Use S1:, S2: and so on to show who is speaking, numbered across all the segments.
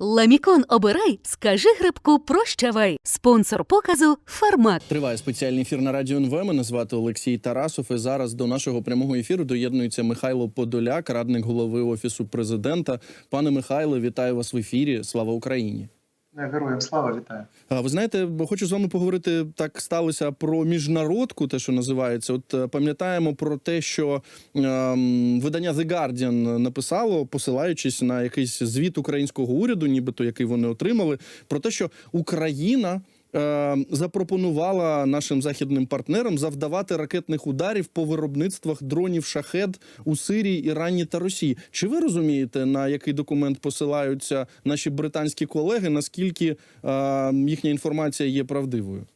S1: Ламікон обирай, скажи грибку прощавай. Спонсор показу Фармак.
S2: Триває спеціальний ефір на радіо НВ. Мене звати Олексій Тарасов. І зараз до нашого прямого ефіру доєднується Михайло Подоляк, радник голови офісу президента. Пане Михайле, вітаю вас в ефірі. Слава Україні!
S3: Героям слава вітаю.
S2: А, Ви знаєте, бо хочу з вами поговорити. Так сталося про міжнародку, те, що називається. От е, пам'ятаємо про те, що ем, видання The Guardian написало, посилаючись на якийсь звіт українського уряду, нібито який вони отримали, про те, що Україна. Е, Запропонувала нашим західним партнерам завдавати ракетних ударів по виробництвах дронів шахед у Сирії, Ірані та Росії. Чи ви розумієте, на який документ посилаються наші британські колеги? Наскільки е, їхня інформація є правдивою?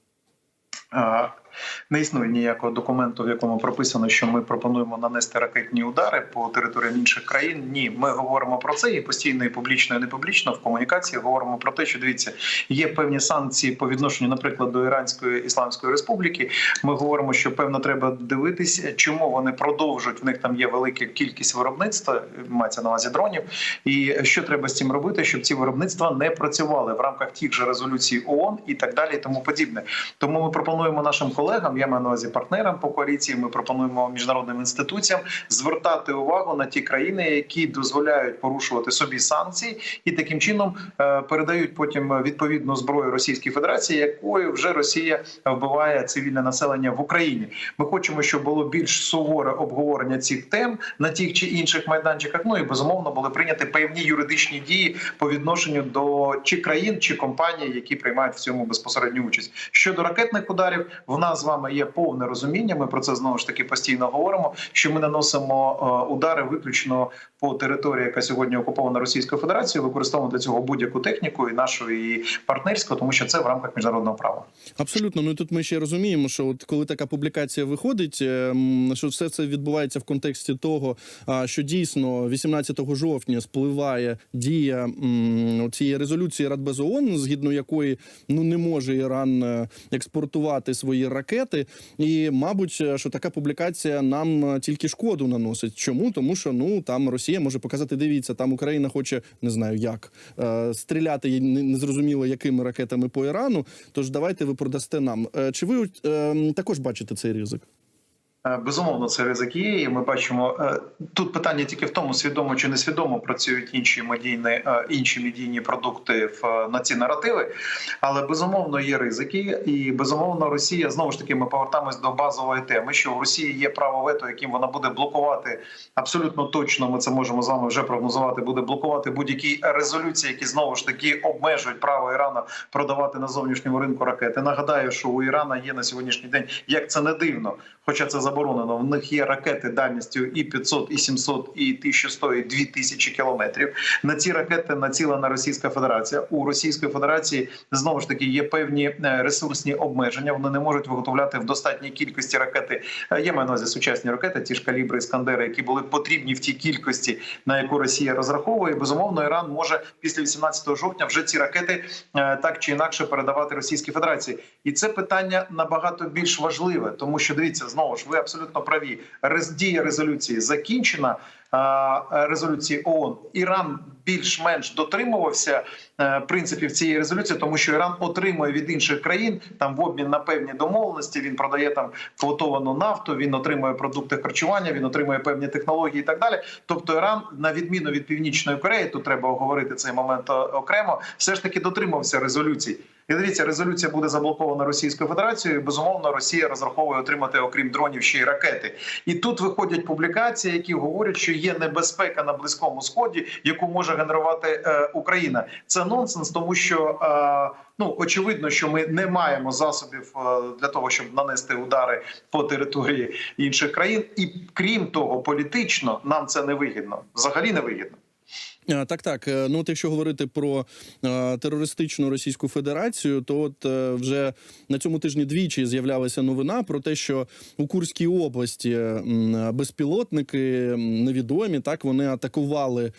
S3: Не існує ніякого документу, в якому прописано, що ми пропонуємо нанести ракетні удари по територіям інших країн. Ні, ми говоримо про це і постійно, і публічно, і не публічно в комунікації говоримо про те, що дивіться, є певні санкції по відношенню, наприклад, до Іранської Ісламської Республіки. Ми говоримо, що певно треба дивитись, чому вони продовжують. В них там є велика кількість виробництва, мається на увазі дронів. І що треба з цим робити, щоб ці виробництва не працювали в рамках тих же резолюцій ООН і так далі, і тому подібне. Тому ми пропонуємо нашим колегам, я маю на увазі партнерам по коаліції. Ми пропонуємо міжнародним інституціям звертати увагу на ті країни, які дозволяють порушувати собі санкції, і таким чином е, передають потім відповідну зброю Російській Федерації, якою вже Росія вбиває цивільне населення в Україні. Ми хочемо, щоб було більш суворе обговорення цих тем на тих чи інших майданчиках. Ну і безумовно були прийняті певні юридичні дії по відношенню до чи країн, чи компаній, які приймають в цьому безпосередню участь. Щодо ракетних ударів, в нас з вами є повне розуміння. Ми про це знову ж таки постійно говоримо. Що ми наносимо е, удари виключно по території, яка сьогодні окупована Російською Федерацією, використовуємо для цього будь-яку техніку і нашу і партнерську, тому що це в рамках міжнародного права.
S2: Абсолютно, ну тут ми ще розуміємо, що от коли така публікація виходить, ем, що все це відбувається в контексті того, що дійсно 18 жовтня спливає дія цієї резолюції Радбез ООН, згідно якої ну не може Іран е, експортувати свої ракети. І, мабуть, е, що така публікація нам е, тільки шкоду наносить. Чому? Тому що ну там Росія може показати, дивіться, там Україна хоче не знаю як е, стріляти не- незрозуміло якими ракетами по Ірану. Тож давайте ви продасте нам. Чи ви також бачите цей ризик?
S3: Е, Безумовно, це ризик є. І ми бачимо е, тут питання тільки в тому, свідомо чи несвідомо працюють інші медійні е, інші медійні продукти на ці наративи. Але безумовно є ризики, і безумовно Росія знову ж таки ми повертаємось до базової теми, що в Росії є право вето, яким вона буде блокувати абсолютно точно. Ми це можемо з вами вже прогнозувати. Буде блокувати будь-які резолюції, які знову ж таки обмежують право Ірана продавати на зовнішньому ринку ракети. Нагадаю, що у Ірана є на сьогоднішній день, як це не дивно, хоча це заборонено. В них є ракети дальністю і 500, і 700, і 1100, і 2000 кілометрів. На ці ракети націлена Російська Федерація. У Російської Федерації знову ж таки є певні е, ресурсні обмеження. Вони не можуть виготовляти в достатній кількості ракети. Е, Я маю на увазі сучасні ракети, ті ж калібри Іскандери, які були потрібні в тій кількості, на яку Росія розраховує. Безумовно, Іран може після 18 жовтня вже ці ракети е, так чи інакше передавати Російській Федерації. І це питання набагато більш важливе, тому що дивіться знову ж ви абсолютно праві. Дія резолюції закінчена. А, Резолюції ООН Іран більш-менш дотримувався е, принципів цієї резолюції, тому що Іран отримує від інших країн там в обмін на певні домовленості. Він продає там квотовану нафту, він отримує продукти харчування, він отримує певні технології і так далі. Тобто, Іран, на відміну від північної Кореї, тут треба оговорити цей момент окремо, все ж таки дотримався резолюцій. І дивіться, резолюція буде заблокована Російською Федерацією. Безумовно, Росія розраховує отримати, окрім дронів, ще й ракети. І тут виходять публікації, які говорять, що є небезпека на близькому сході, яку може генерувати е, Україна. Це нонсенс, тому що е, ну очевидно, що ми не маємо засобів е, для того, щоб нанести удари по території інших країн, і крім того, політично нам це не вигідно. Взагалі не вигідно.
S2: Е, Так, так. Е, Ну, от якщо говорити про е, терористичну Російську Федерацію, то от вже на цьому тижні двічі з'являлася новина про те, що у Курській області безпілотники невідомі, так вони атакували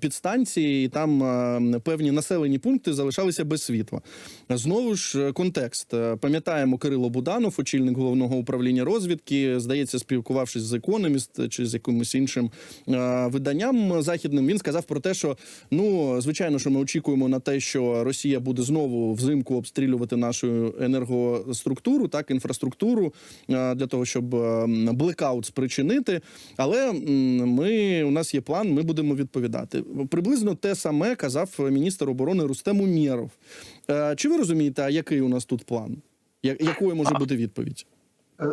S2: підстанції, і там певні населені пункти залишалися без світла. Знову ж контекст. Пам'ятаємо Кирило Буданов, очільник головного управління розвідки, здається, спілкувавшись з економіст чи з якимось іншим виданням західним, він сказав. Казав про те, що ну звичайно, що ми очікуємо на те, що Росія буде знову взимку обстрілювати нашу енергоструктуру, так інфраструктуру е, для того, щоб е, блекаут спричинити. Але ми у нас є план, ми будемо відповідати. Приблизно те саме казав міністр оборони Рустем Умєров. Е, Чи ви розумієте, який у нас тут план? Якою може бути відповідь?
S3: Е,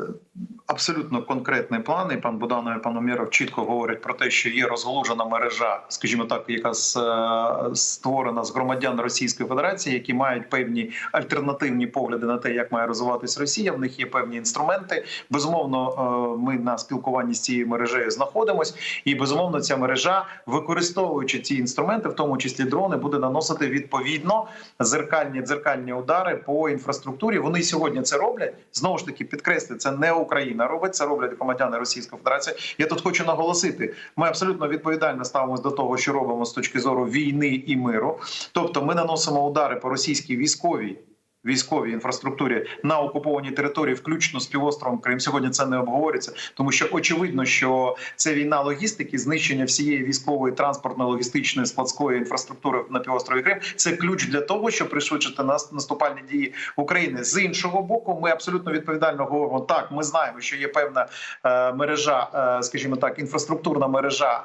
S3: Абсолютно конкретний план, і пан Буданов і пан Умєров чітко говорять про те, що є розголужена мережа, скажімо так, яка е, створена з громадян Російської Федерації, які мають певні альтернативні погляди на те, як має розвиватись Росія. В них є певні інструменти. Безумовно, е, ми на спілкуванні з цією мережею знаходимось, і безумовно, ця мережа, використовуючи ці інструменти, в тому числі дрони, буде наносити відповідно зеркальні дзеркальні удари по інфраструктурі. Вони сьогодні це роблять. Знову ж таки, підкреслю, це не Україна робить, це роблять громадяни Російської Федерації. Я тут хочу наголосити: ми абсолютно відповідально ставимося до того, що робимо з точки зору війни і миру. Тобто, ми наносимо удари по російській військовій. Військовій інфраструктурі на окупованій території, включно з півостровом Крим, сьогодні це не обговорюється, тому що очевидно, що це війна логістики, знищення всієї військової транспортно-логістичної складської інфраструктури на півострові Крим. Це ключ для того, щоб пришвидшити нас наступальні дії України. З іншого боку, ми абсолютно відповідально говоримо. Так, ми знаємо, що є певна е, мережа, е, скажімо так, інфраструктурна мережа.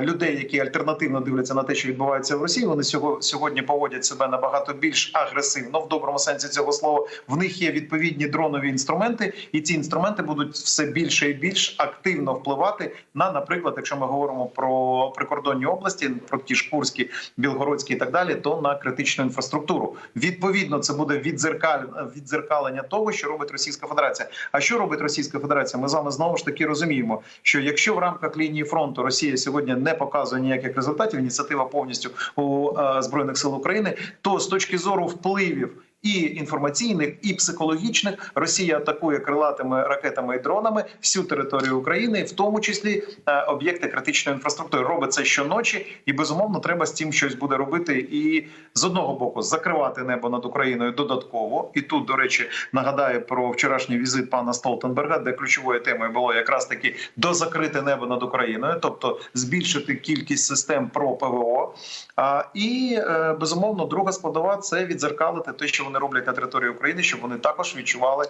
S3: Людей, які альтернативно дивляться на те, що відбувається в Росії, вони сього- сьогодні поводять себе набагато більш агресивно в доброму сенсі цього слова. В них є відповідні дронові інструменти, і ці інструменти будуть все більше і більш активно впливати на, наприклад, якщо ми говоримо про прикордонні області, про ті ж Курські, Білгородські і так далі, то на критичну інфраструктуру. Відповідно, це буде відзеркаль... відзеркалення того, що робить Російська Федерація. А що робить Російська Федерація? Ми з вами знову ж таки розуміємо, що якщо в рамках лінії фронту Росія сьогодні не показує ніяких результатів, ініціатива повністю у е, збройних сил України, то з точки зору впливів. І інформаційних, і психологічних Росія атакує крилатими ракетами і дронами всю територію України, в тому числі е, об'єкти критичної інфраструктури. Робить це щоночі, і безумовно треба з цим щось буде робити. І з одного боку закривати небо над Україною додатково. І тут, до речі, нагадаю про вчорашній візит пана Столтенберга, де ключовою темою було якраз таки дозакрити небо над Україною, тобто збільшити кількість систем про ПВО. А, і е, безумовно, друга складова це відзеркалити те, що вони роблять на території України, щоб вони також відчували,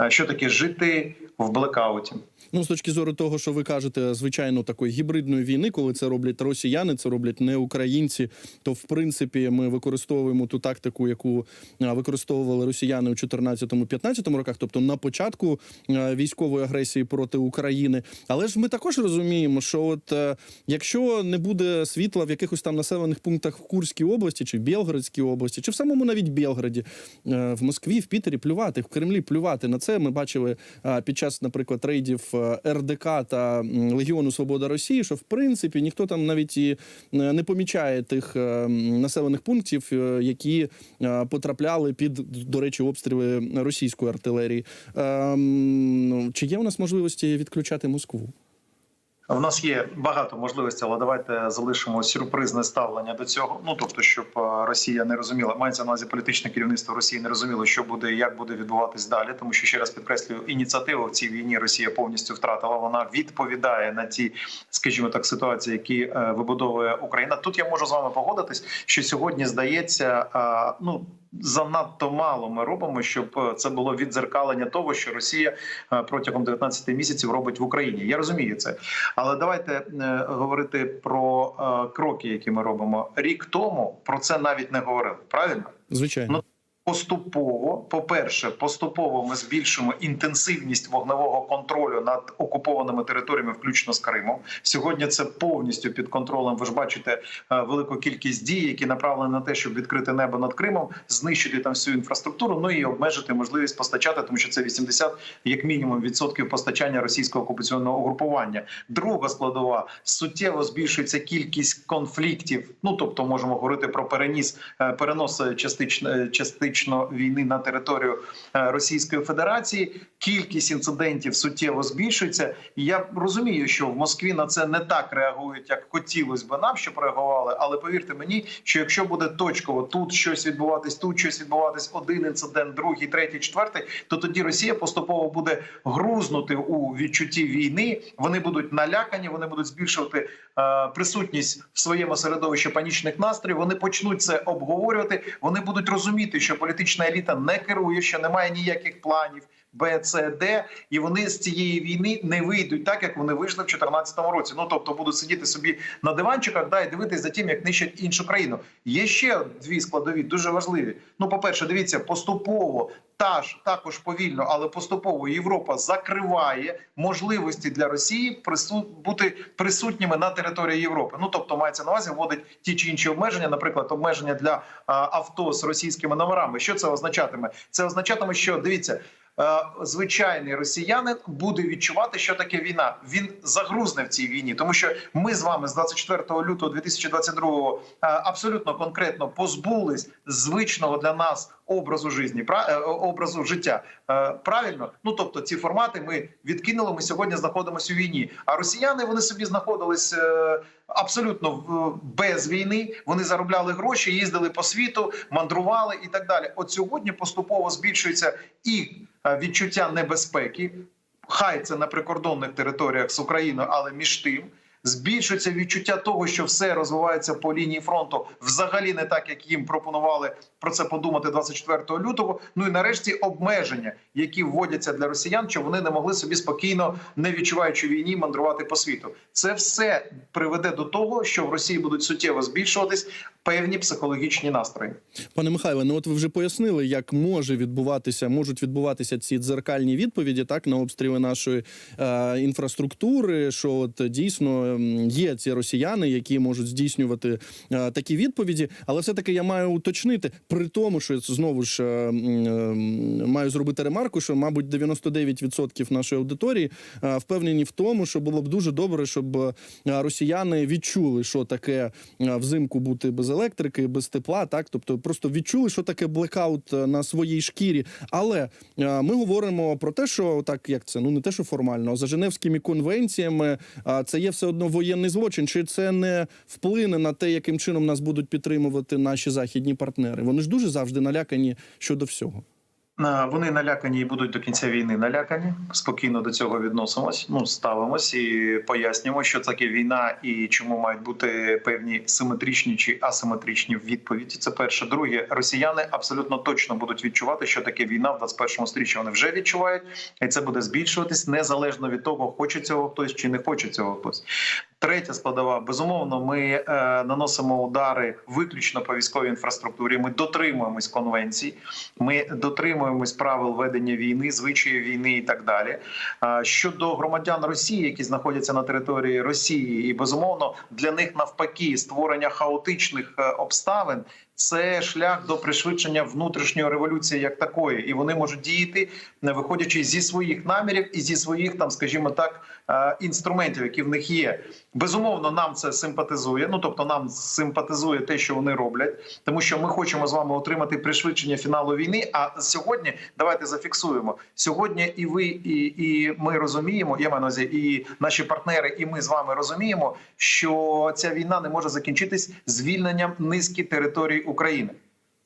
S3: е, що таке жити в блекауті.
S2: Ну, з точки зору того, що ви кажете, звичайно, такої гібридної війни, коли це роблять росіяни, це роблять не українці, то в принципі ми використовуємо ту тактику, яку використовували росіяни у 14-15 роках, тобто на початку військової агресії проти України. Але ж ми також розуміємо, що от е, якщо не буде світла в якихось там населених пунктах в Курській області чи в Білгородській області, чи в самому навіть Білгороді, е, в Москві, в Пітері плювати, в Кремлі плювати на це. Ми бачили під час, наприклад, рейдів е, РДК та Легіону Свобода Росії, що в принципі ніхто там навіть і е, не помічає тих е, населених пунктів, е, які е, потрапляли під, до речі, обстріли російської артилерії. Ну, Чи є у нас можливості відключати Москву?
S3: В нас є багато можливостей, але давайте залишимо сюрпризне ставлення до цього. Ну тобто, щоб е, Росія не розуміла, мається на увазі політичне керівництво Росії не розуміло, що буде і як буде відбуватись далі. Тому що ще раз підкреслюю, ініціативу в цій війні Росія повністю втратила. Вона відповідає на ті, скажімо так, ситуації, які е, вибудовує Україна. Тут я можу з вами погодитись, що сьогодні здається, е, ну. Занадто мало ми робимо, щоб це було відзеркалення того, що Росія протягом 19 місяців робить в Україні. Я розумію це, але давайте е, говорити про е, кроки, які ми робимо. Рік тому про це навіть не говорили. Правильно?
S2: Звичайно.
S3: Поступово, по-перше, поступово ми збільшуємо інтенсивність вогневого контролю над окупованими територіями, включно з Кримом. Сьогодні це повністю під контролем. Ви ж бачите е, велику кількість дій, які направлені на те, щоб відкрити небо над Кримом, знищити там всю інфраструктуру, ну і обмежити можливість постачати, тому що це 80, як мінімум, відсотків постачання російського окупаційного угрупування. Друга складова суттєво збільшується кількість конфліктів. Ну тобто, можемо говорити про переніс е, перенос частично частичних фактично війни на територію е, Російської Федерації. Кількість інцидентів суттєво збільшується. І я розумію, що в Москві на це не так реагують, як хотілося б нам, щоб реагували. Але повірте мені, що якщо буде точково тут щось відбуватись, тут щось відбуватись, один інцидент, другий, третій, четвертий, то тоді Росія поступово буде грузнути у відчутті війни. Вони будуть налякані, вони будуть збільшувати е, присутність в своєму середовищі панічних настроїв. Вони почнуть це обговорювати. Вони будуть розуміти, що політична еліта не керує, що немає ніяких планів. Б, С, Д, і вони з цієї війни не вийдуть так, як вони вийшли в 2014 році. Ну тобто будуть сидіти собі на диванчиках, да, і дивитись за тим, як нищать іншу країну. Є ще дві складові, дуже важливі. Ну, по перше, дивіться, поступово та ж також повільно, але поступово Європа закриває можливості для Росії бути присутніми на території Європи. Ну тобто мається на увазі вводить ті чи інші обмеження, наприклад, обмеження для авто з російськими номерами. Що це означатиме? Це означатиме, що дивіться. Е, Звичайний росіянин буде відчувати, що таке війна. Він загрузне в цій війні, тому що ми з вами з 24 лютого 2022 е, абсолютно конкретно позбулись звичного для нас образу житті, образу життя. Е, Правильно, ну тобто ці формати ми відкинули. Ми сьогодні знаходимося у війні. А росіяни вони собі знаходились е, абсолютно без війни. Вони заробляли гроші, їздили по світу, мандрували і так далі. От сьогодні поступово збільшується і е, відчуття небезпеки. Хай це на прикордонних територіях з Україною, але між тим збільшується відчуття того, що все розвивається по лінії фронту взагалі не так, як їм пропонували про це подумати 24 лютого. Ну і нарешті обмеження, які вводяться для росіян, щоб вони не могли собі спокійно, не відчуваючи війні, мандрувати по світу. Це все приведе до того, що в Росії будуть суттєво збільшуватись певні психологічні настрої.
S2: Пане Михайле, ну от ви вже пояснили, як може відбуватися, можуть відбуватися ці дзеркальні відповіді так на обстріли нашої е, інфраструктури. Що от дійсно є ці росіяни, які можуть здійснювати е, такі відповіді. Але все таки я маю уточнити, при тому, що знову ж е, е, маю зробити ремарку, що мабуть 99% нашої аудиторії е, впевнені в тому, що було б дуже добре, щоб росіяни відчули, що таке взимку бути без електрики, без тепла, так тобто просто відчули, що таке блекаут на своїй шкірі. Але ми говоримо про те, що так як це ну не те, що формально, а за Женевськими конвенціями це є все одно воєнний злочин. Чи це не вплине на те, яким чином нас будуть підтримувати наші західні партнери? Вони ж дуже завжди налякані щодо всього.
S3: Вони налякані і будуть до кінця війни налякані. Спокійно до цього відносимось. Ну ставимось і пояснюємо, що таке війна і чому мають бути певні симетричні чи асиметричні відповіді. Це перше. Друге, росіяни абсолютно точно будуть відчувати, що таке війна в 21 сторіччі. Вони вже відчувають, і це буде збільшуватись незалежно від того, хоче цього хтось чи не хоче цього хтось. Третя складова безумовно. Ми е, наносимо удари виключно по військовій інфраструктурі. Ми дотримуємось конвенцій, ми дотримуємось правил ведення війни, звичаїв війни і так далі. Е, щодо громадян Росії, які знаходяться на території Росії, і безумовно для них навпаки створення хаотичних е, обставин. Це шлях до пришвидшення внутрішньої революції як такої, і вони можуть діяти, не виходячи зі своїх намірів і зі своїх, там, скажімо так, е, інструментів, які в них є. Безумовно, нам це симпатизує. Ну тобто, нам симпатизує те, що вони роблять, тому що ми хочемо з вами отримати пришвидшення фіналу війни. А сьогодні давайте зафіксуємо сьогодні. І ви, і, і ми розуміємо, я маю на увазі, і наші партнери, і ми з вами розуміємо, що ця війна не може закінчитись звільненням низки територій України.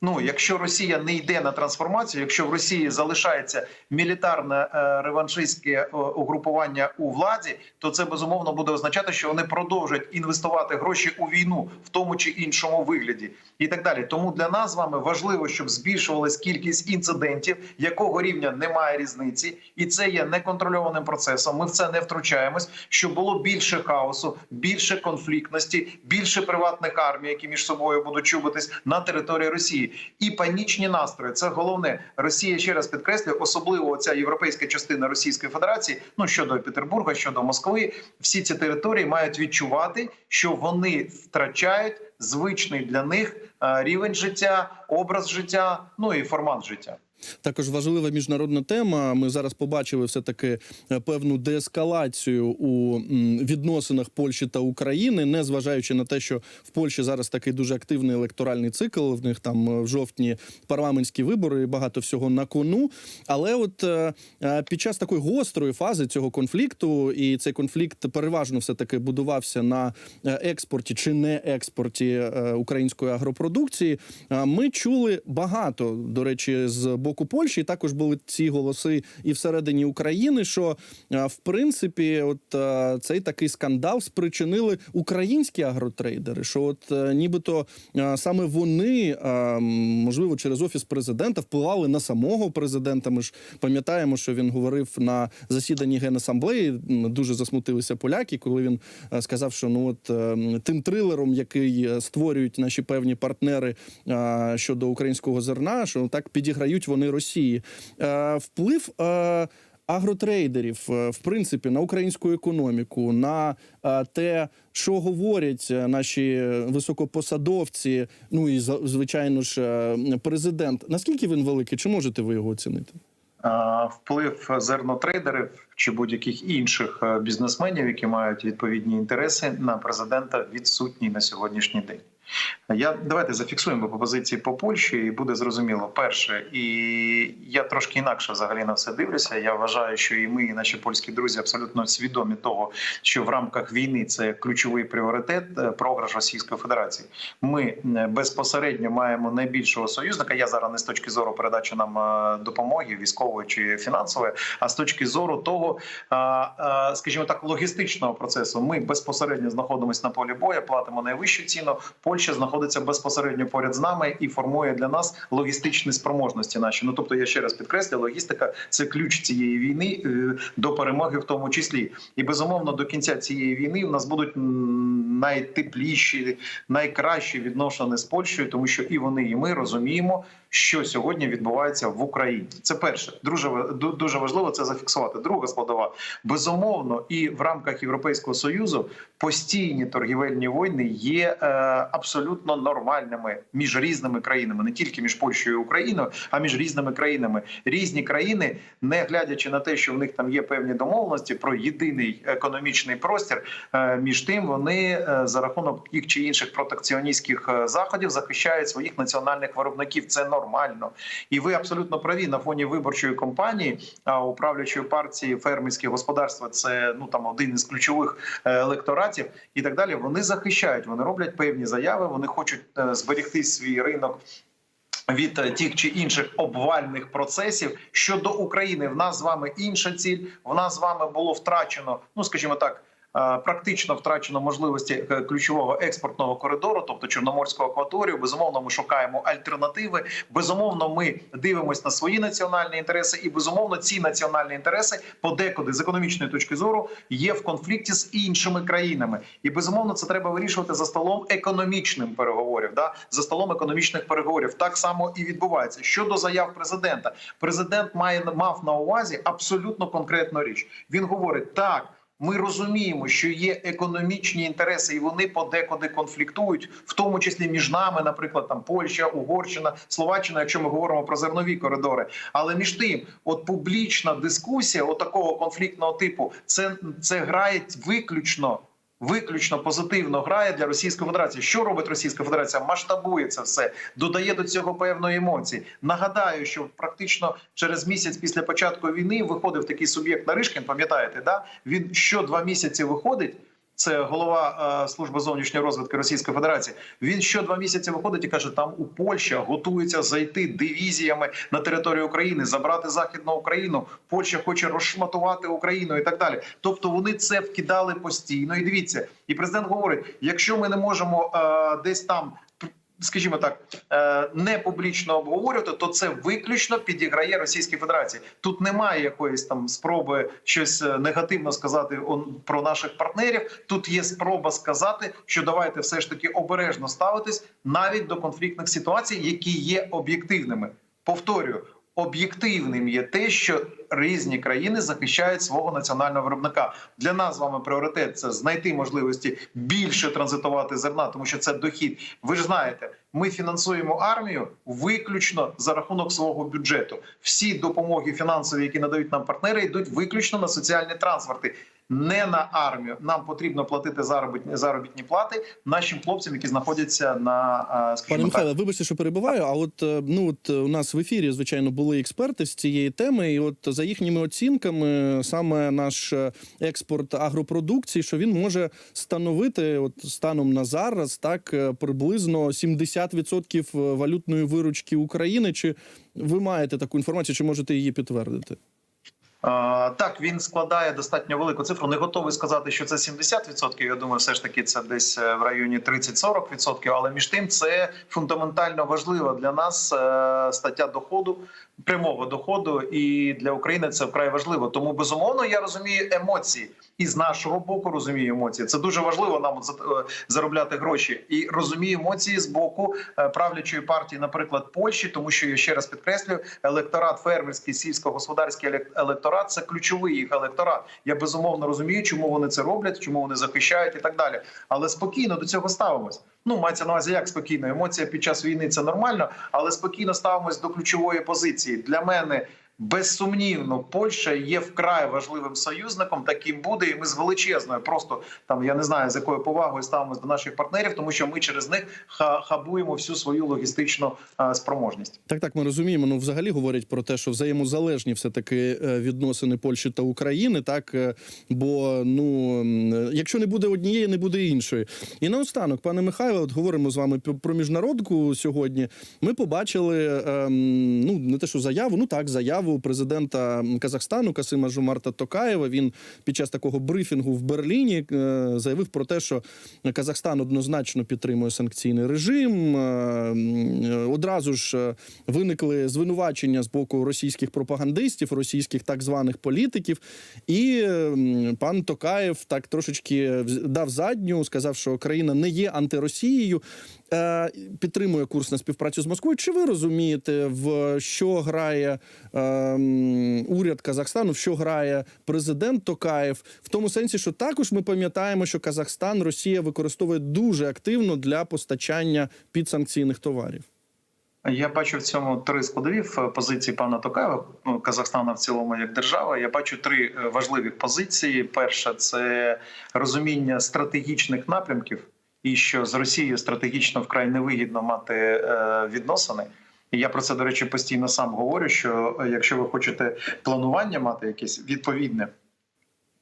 S3: Ну, якщо Росія не йде на трансформацію, якщо в Росії залишається мілітарне е, реваншистське е, угрупування у владі, то це безумовно буде означати, що вони продовжують інвестувати гроші у війну в тому чи іншому вигляді, і так далі. Тому для нас з вами важливо, щоб збільшувалась кількість інцидентів, якого рівня немає різниці, і це є неконтрольованим процесом. Ми в це не втручаємось. Щоб було більше хаосу, більше конфліктності, більше приватних армій, які між собою будуть чубитись на території Росії, і панічні настрої. Це головне. Росія ще раз підкреслює, особливо ця європейська частина Російської Федерації. Ну щодо Петербурга, щодо Москви, всі ці території мають відчувати, що вони втрачають звичний для них рівень життя, образ життя, ну і формат життя.
S2: Також важлива міжнародна тема. Ми зараз побачили все таки певну деескалацію у відносинах Польщі та України, не зважаючи на те, що в Польщі зараз такий дуже активний електоральний цикл. В них там е, в жовтні парламентські вибори, багато всього на кону. Але от е, е, під час такої гострої фази цього конфлікту, і цей конфлікт переважно все таки будувався на е, експорті чи не експорті е, української агропродукції. е, Ми чули багато до речі з боку Польщі. і Також були ці голоси і всередині України. Що е, в принципі, от е, цей такий скандал спричинили українські агротрейдери. Що, от е, нібито саме вони, можливо, через офіс президента впливали на самого президента. Ми ж пам'ятаємо, що він говорив на засіданні генасамблеї. Дуже засмутилися поляки, коли він сказав, що ну от тим трилером, який створюють наші певні партнери щодо українського зерна, що так підіграють вони Росії. Е, Вплив. е, Агротрейдерів, е, в принципі, на українську економіку, на те, що говорять наші високопосадовці, ну і звичайно ж, президент. Наскільки він великий? Чи можете ви його оцінити?
S3: Вплив зернотрейдерів чи будь-яких інших бізнесменів, які мають відповідні інтереси на президента, відсутній на сьогоднішній день. Я давайте зафіксуємо пропозиції по Польщі, і буде зрозуміло. Перше, і я трошки інакше взагалі на все дивлюся. Я вважаю, що і ми, і наші польські друзі абсолютно свідомі того, що в рамках війни це ключовий пріоритет е, програш Російської Федерації. Ми е, безпосередньо маємо найбільшого союзника. Я зараз не з точки зору передачі нам е, допомоги військової чи фінансової, а з точки зору того, скажімо так, логістичного процесу. Ми безпосередньо знаходимося на полі бою, платимо найвищу ціну. Польща знаходиться безпосередньо поряд з нами і формує для нас логістичні спроможності. Наші ну тобто, я ще раз підкреслю, логістика це ключ цієї війни е, до перемоги, в тому числі. І безумовно до кінця цієї війни в нас будуть найтепліші, найкращі відношення з Польщею, тому що і вони, і ми розуміємо, що сьогодні відбувається в Україні. Це перше, дуже дуже важливо це зафіксувати. Друга складова безумовно, і в рамках Європейського союзу постійні торгівельні війни є е, абсолютно нормальними між різними країнами, не тільки між Польщею і Україною, а між різними країнами. Різні країни, не глядячи на те, що в них там є певні домовленості про єдиний економічний простір. е, між тим вони е, за рахунок тих чи інших протекціоністських е, заходів захищають своїх національних виробників. Це нормально, і ви абсолютно праві на фоні виборчої кампанії управлячої партії фермерське господарство. Це ну там один із ключових електоратів і так далі. Вони захищають, вони роблять певні заяви. Вони хочуть е, зберегти свій ринок. Від е, тих чи інших обвальних процесів щодо України, в нас з вами інша ціль. В нас з вами було втрачено, ну скажімо так, практично втрачено можливості е, ключового експортного коридору, тобто Чорноморську акваторію. Безумовно, ми шукаємо альтернативи. Безумовно, ми дивимося на свої національні інтереси, і безумовно, ці національні інтереси подекуди з економічної точки зору є в конфлікті з іншими країнами. І безумовно, це треба вирішувати за столом економічним переговорів. Да, за столом економічних переговорів так само і відбувається. Щодо заяв президента, президент має мав на увазі абсолютно конкретну річ. Він говорить так. Ми розуміємо, що є економічні інтереси, і вони подекуди конфліктують, в тому числі між нами, наприклад, там Польща, Угорщина, Словаччина, якщо ми говоримо про зернові коридори. Але між тим, от публічна дискусія, от такого конфліктного типу, це, це грає виключно. Виключно позитивно грає для Російської Федерації. Що робить Російська Федерація? Масштабує це все, додає до цього певної емоції. Нагадаю, що практично через місяць після початку війни виходив такий суб'єкт Наришкін. Пам'ятаєте, да він що два місяці виходить. Це голова е, служби зовнішньої розвитки Російської Федерації. Він що два місяці виходить і каже: там у Польща готується зайти дивізіями на територію України, забрати західну Україну. Польща хоче розшматувати Україну і так далі. Тобто вони це вкидали постійно. І дивіться, і президент говорить: якщо ми не можемо е, десь там. Скажімо так, е, не публічно обговорювати, то це виключно підіграє Російській Федерації. Тут немає якоїсь там спроби щось е, негативно сказати про наших партнерів. Тут є спроба сказати, що давайте все ж таки обережно ставитись навіть до конфліктних ситуацій, які є об'єктивними. Повторюю, об'єктивним є те, що різні країни захищають свого національного виробника. Для нас з вами пріоритет це знайти можливості більше транзитувати зерна, тому що це дохід. Ви ж знаєте, Ми фінансуємо армію виключно за рахунок свого бюджету. Всі допомоги фінансові, які надають нам партнери, йдуть виключно на соціальні трансферти. Не на армію. Нам потрібно платити заробітні заробітні плати нашим хлопцям, які знаходяться на
S2: Пане Михайле, вибачте, що перебиваю. А от е, ну от е, у нас в ефірі, звичайно, були експерти з цієї теми, і от за їхніми оцінками, саме наш е, експорт агропродукції, що він може становити от станом на зараз так приблизно 70% валютної виручки України. Чи ви маєте таку інформацію, чи можете її підтвердити?
S3: Так, він складає достатньо велику цифру. Не готовий сказати, що це 70%. Я думаю, все ж таки це десь е, в районі 30-40%. Але між тим це фундаментально важлива для нас е, стаття доходу, прямого доходу, і для України це вкрай важливо. Тому безумовно я розумію емоції. І з нашого боку розумію емоції. Це дуже важливо нам е, заробляти гроші. І розумію емоції з боку е, правлячої партії, наприклад, Польщі, тому що я ще раз підкреслюю, електорат фермерський, сільськогосподарський елек- електорат це ключовий їх електорат. Я безумовно розумію, чому вони це роблять, чому вони захищають і так далі. Але спокійно до цього ставимось. Ну мається на увазі, як спокійно. Емоція під час війни це нормально, але спокійно ставимось до ключової позиції. Для мене безсумнівно Польща є вкрай важливим союзником. Таким буде, і ми з величезною, просто там я не знаю з якою повагою ставимось до наших партнерів, тому що ми через них ха- хабуємо всю свою логістичну е, спроможність.
S2: Так, так, ми розуміємо. Ну, взагалі говорять про те, що взаємозалежні все таки відносини Польщі та України, так е, бо ну якщо не буде однієї, не буде іншої. І наостанок, пане Михайло, от говоримо з вами про міжнародку сьогодні. Ми побачили ем, ну не те, що заяву, ну так, заяву президента Казахстану Касима Жумарта Токаєва. Він під час такого брифінгу в Берліні е, заявив про те, що Казахстан однозначно підтримує санкційний режим. Е, Одразу ж е, виникли звинувачення з боку російських пропагандистів, російських так званих політиків. І пан Токаєв так трошечки дав задню, сказав, що країна не є антиросією. Підтримує курс на співпрацю з Москвою. Чи ви розумієте, в що грає уряд Казахстану, в що грає президент Токаєв? В тому сенсі, що також ми пам'ятаємо, що Казахстан Росія використовує дуже активно для постачання підсанкційних товарів.
S3: Я бачу в цьому три складові в позиції пана Токаєва ну, Казахстана в цілому як держава. Я бачу три е, важливі позиції. Перша це розуміння стратегічних напрямків, і що з Росією стратегічно вкрай невигідно мати е, відносини. І я про це до речі постійно сам говорю. Що е, якщо ви хочете планування мати якесь відповідне.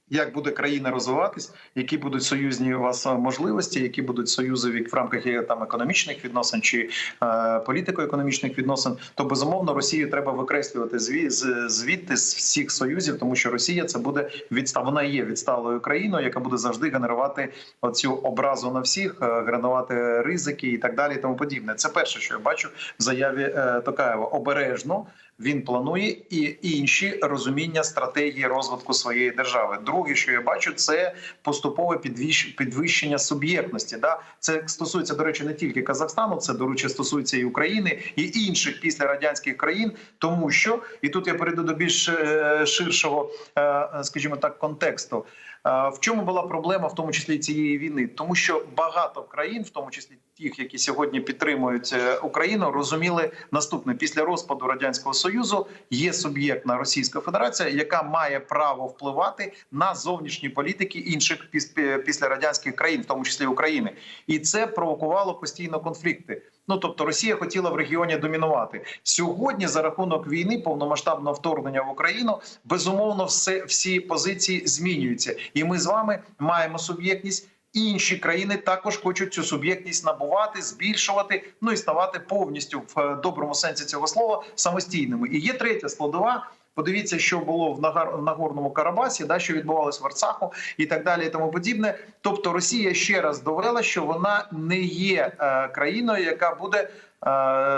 S3: Як буде країна розвиватись, які будуть союзні у вас е, можливості, які будуть союзові в рамках е, там економічних відносин чи е, політико-економічних відносин, то безумовно Росію треба викреслювати зві, з, звідти з всіх союзів, тому що Росія це буде відста... вона є відсталою країною, яка буде завжди генерувати оцю образу на всіх, е, генерувати ризики і так далі. І тому подібне. Це перше, що я бачу в заяві е, Токаєва. Обережно він планує і інші розуміння стратегії розвитку своєї держави. Друге, що я бачу, це поступове підвищ- підвищення суб'єктності. Да, це стосується до речі не тільки Казахстану, це до речі, стосується і України і інших післярадянських країн, тому що і тут я перейду до більш е, ширшого, е, скажімо так, контексту. Е, В чому була проблема, в тому числі цієї війни? Тому що багато країн, в тому числі тих, які сьогодні підтримують е, Україну, розуміли наступне: після розпаду радянського союзу є суб'єктна Російська Федерація, яка має право впливати на зовнішні політики інших піс- після радянських країн, в тому числі України, і це провокувало постійно конфлікти. Ну тобто Росія хотіла в регіоні домінувати сьогодні. За рахунок війни, повномасштабного вторгнення в Україну, безумовно, все всі позиції змінюються, і ми з вами маємо суб'єктність. Інші країни також хочуть цю суб'єктність набувати, збільшувати, ну і ставати повністю в е, доброму сенсі цього слова самостійними. І є третя складова. Подивіться, що було в Нагорному Карабасі, да що відбувалось в Арцаху і так далі, і тому подібне. Тобто, Росія ще раз довела, що вона не є е, країною, яка буде е,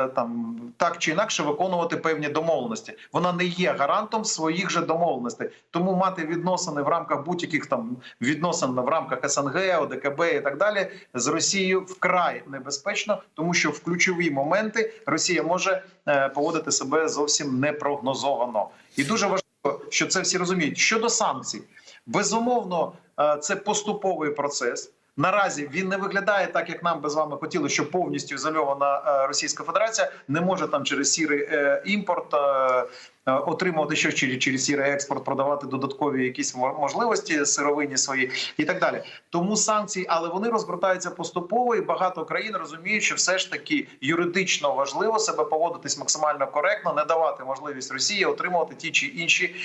S3: там так чи інакше виконувати певні домовленості. Вона не є гарантом своїх же домовленостей. Тому мати відносини в рамках будь-яких там відносин в рамках СНГ, ОДКБ і так далі з Росією вкрай небезпечно, тому що в ключові моменти Росія може е, поводити себе зовсім непрогнозовано. І дуже важливо, що це всі розуміють. Щодо санкцій, безумовно, е, це поступовий процес. Наразі він не виглядає так, як нам би з вами хотіли, що повністю ізольована е, Російська Федерація не може там через сірий е, імпорт е, отримувати щось через, через сірий експорт, продавати додаткові якісь мо- можливості сировині свої і так далі. Тому санкції, але вони розгортаються поступово, і багато країн розуміють, що все ж таки юридично важливо себе поводитись максимально коректно, не давати можливість Росії отримувати ті чи інші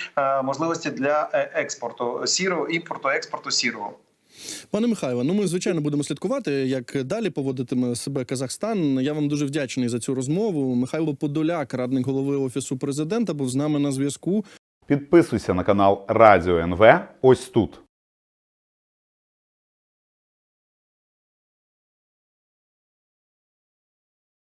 S3: можливості для експорту сірого імпорту, експорту сірого.
S2: Пане Михайло, ну ми звичайно будемо слідкувати, як далі поводитиме себе Казахстан. Я вам дуже вдячний за цю розмову. Михайло Подоляк, радник голови офісу президента, був з нами на зв'язку.
S4: Підписуйся на канал Радіо НВ ось тут.